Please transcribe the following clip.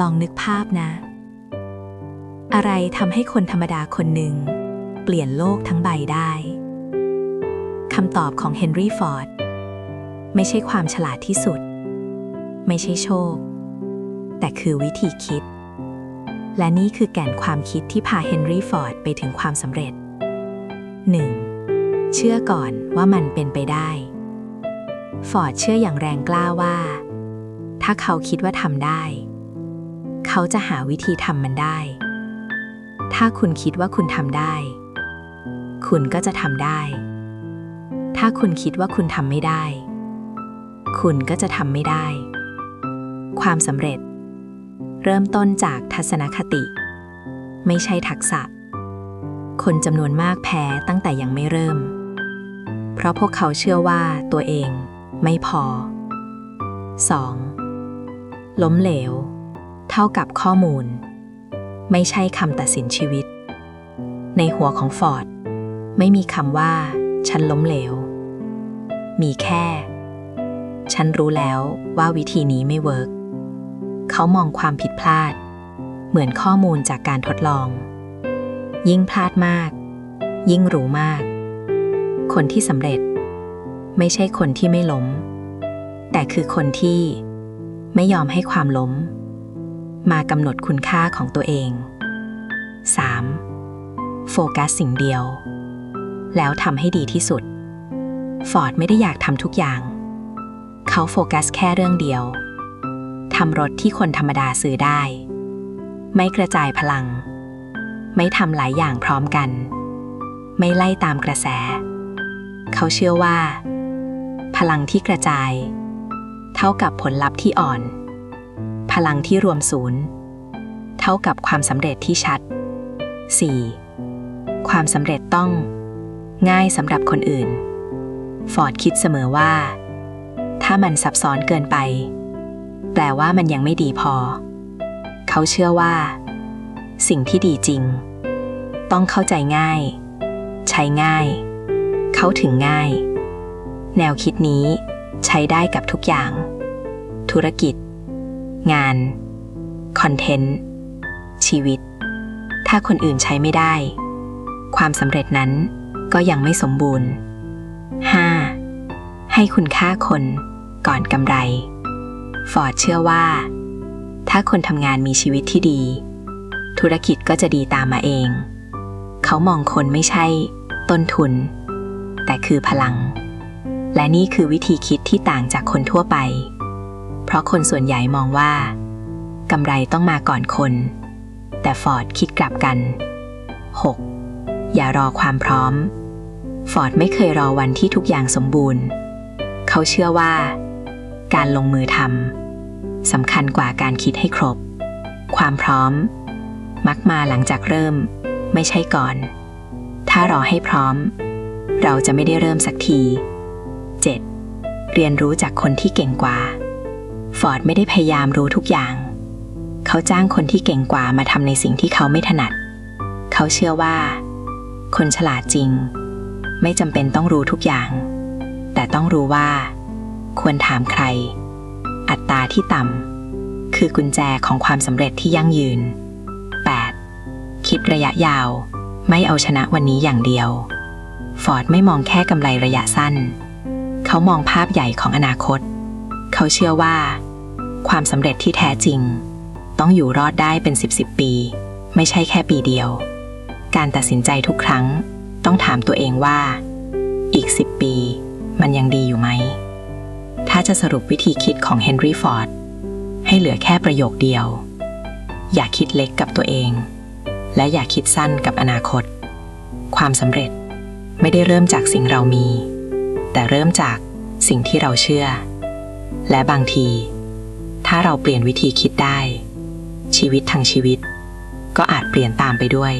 ลองนึกภาพนะ อะไรทำให้คนธรรมดาคนหนึ่ง เปลี่ยนโลกทั้งใบได้คำตอบของเฮนรี่ฟอร์ดไม่ใช่ความฉลาดที่สุด ไม่ใช่โชค แต่คือวิธีคิด และนี่คือแก่นความคิดที่พาเฮนรี่ฟอร์ดไปถึงความสำเร็จ 1. เชื่อก่อนว่ามันเป็นไปได้ ฟอร์ดเชื่ออย่างแรงกล้าว่า ถ้าเขาคิดว่าทำได้ เขาจะหาวิธีทำมันได้ ถ้าคุณคิดว่าคุณทำได้ คุณก็จะทำได้ ถ้าคุณคิดว่าคุณทำไม่ได้ คุณก็จะทำไม่ได้ ความสำเร็จ เริ่มต้นจากทัศนคติ ไม่ใช่ทักษะ คนจำนวนมากแพ้ตั้งแต่ยังไม่เริ่ม เพราะพวกเขาเชื่อว่าตัวเองไม่พอ 2. ล้มเหลว เท่ากับข้อมูล ไม่ใช่คำตัดสินชีวิต ในหัวของฟอร์ด ไม่มีคำว่า ฉันล้มเหลว มีแค่ ฉันรู้แล้วว่าวิธีนี้ไม่เวิร์กเขามองความผิดพลาด เหมือนข้อมูลจากการทดลอง ยิ่งพลาดมาก ยิ่งรู้มาก คนที่สำเร็จ ไม่ใช่คนที่ไม่ล้ม แต่คือคนที่ไม่ยอมให้ความล้ม มากำหนดคุณค่าของตัวเอง 3. โฟกัสสิ่งเดียว แล้วทำให้ดีที่สุด ฟอร์ดไม่ได้อยากทำทุกอย่าง เขาโฟกัสแค่เรื่องเดียวทำรถที่คนธรรมดาซื้อได้ ไม่กระจายพลัง ไม่ทำหลายอย่างพร้อมกัน ไม่ไล่ตามกระแส เขาเชื่อว่า พลังที่กระจาย เท่ากับผลลัพธ์ที่อ่อน พลังที่รวมศูนย์ เท่ากับความสำเร็จที่ชัด 4. ความสำเร็จต้อง ง่ายสำหรับคนอื่น ฟอร์ดคิดเสมอว่า ถ้ามันซับซ้อนเกินไป แปลว่ามันยังไม่ดีพอ เขาเชื่อว่า สิ่งที่ดีจริง ต้องเข้าใจง่าย ใช้ง่าย เข้าถึงง่าย แนวคิดนี้ใช้ได้กับทุกอย่าง ธุรกิจ งานคอนเทนต์ชีวิต ถ้าคนอื่นใช้ไม่ได้ ความสำเร็จนั้นก็ยังไม่สมบูรณ์ 5. ให้คุณค่าคนก่อนกำไร ฟอร์ดเชื่อว่า ถ้าคนทำงานมีชีวิตที่ดี ธุรกิจก็จะดีตามมาเอง เขามองคนไม่ใช่ ต้นทุน แต่คือพลัง และนี่คือวิธีคิดที่ต่างจากคนทั่วไป เพราะคนส่วนใหญ่มองว่ากำไรต้องมาก่อนคน แต่ฟอร์ดคิดกลับกัน 6. อย่ารอความพร้อม ฟอร์ดไม่เคยรอวันที่ทุกอย่างสมบูรณ์ เขาเชื่อว่า การลงมือทำสำคัญกว่าการคิดให้ครบ ความพร้อม มักมาหลังจากเริ่ม ไม่ใช่ก่อน ถ้ารอให้พร้อม เราจะไม่ได้เริ่มสักที 7. เรียนรู้จากคนที่เก่งกว่า ฟอร์ดไม่ได้พยายามรู้ทุกอย่าง เขาจ้างคนที่เก่งกว่ามาทำในสิ่งที่เขาไม่ถนัด เขาเชื่อว่า คนฉลาดจริง ไม่จำเป็นต้องรู้ทุกอย่าง แต่ต้องรู้ว่า ควรถามใคร อัตราที่ต่ำคือกุญแจของความสำเร็จที่ยั่งยืน 8. คิดระยะยาว ไม่เอาชนะวันนี้อย่างเดียว ฟอร์ดไม่มองแค่กำไรระยะสั้น เขามองภาพใหญ่ของอนาคตเขาเชื่อว่า ความสำเร็จที่แท้จริง ต้องอยู่รอดได้เป็น 10บสปี ไม่ใช่แค่ปีเดียว การตัดสินใจทุกครั้ง ต้องถามตัวเองว่า อีก 10 ปี มันยังดีอยู่ไหม ถ้าจะสรุปวิธีคิดของเฮนรี่ฟอร์ดให้เหลือแค่ประโยคเดียว อย่าคิดเล็กกับตัวเอง และอย่าคิดสั้นกับอนาคต ความสำเร็จไม่ได้เริ่มจากสิ่งเรามี แต่เริ่มจากสิ่งที่เราเชื่อ และบางที ถ้าเราเปลี่ยนวิธีคิดได้ ชีวิตทางชีวิต ก็อาจเปลี่ยนตามไปด้วย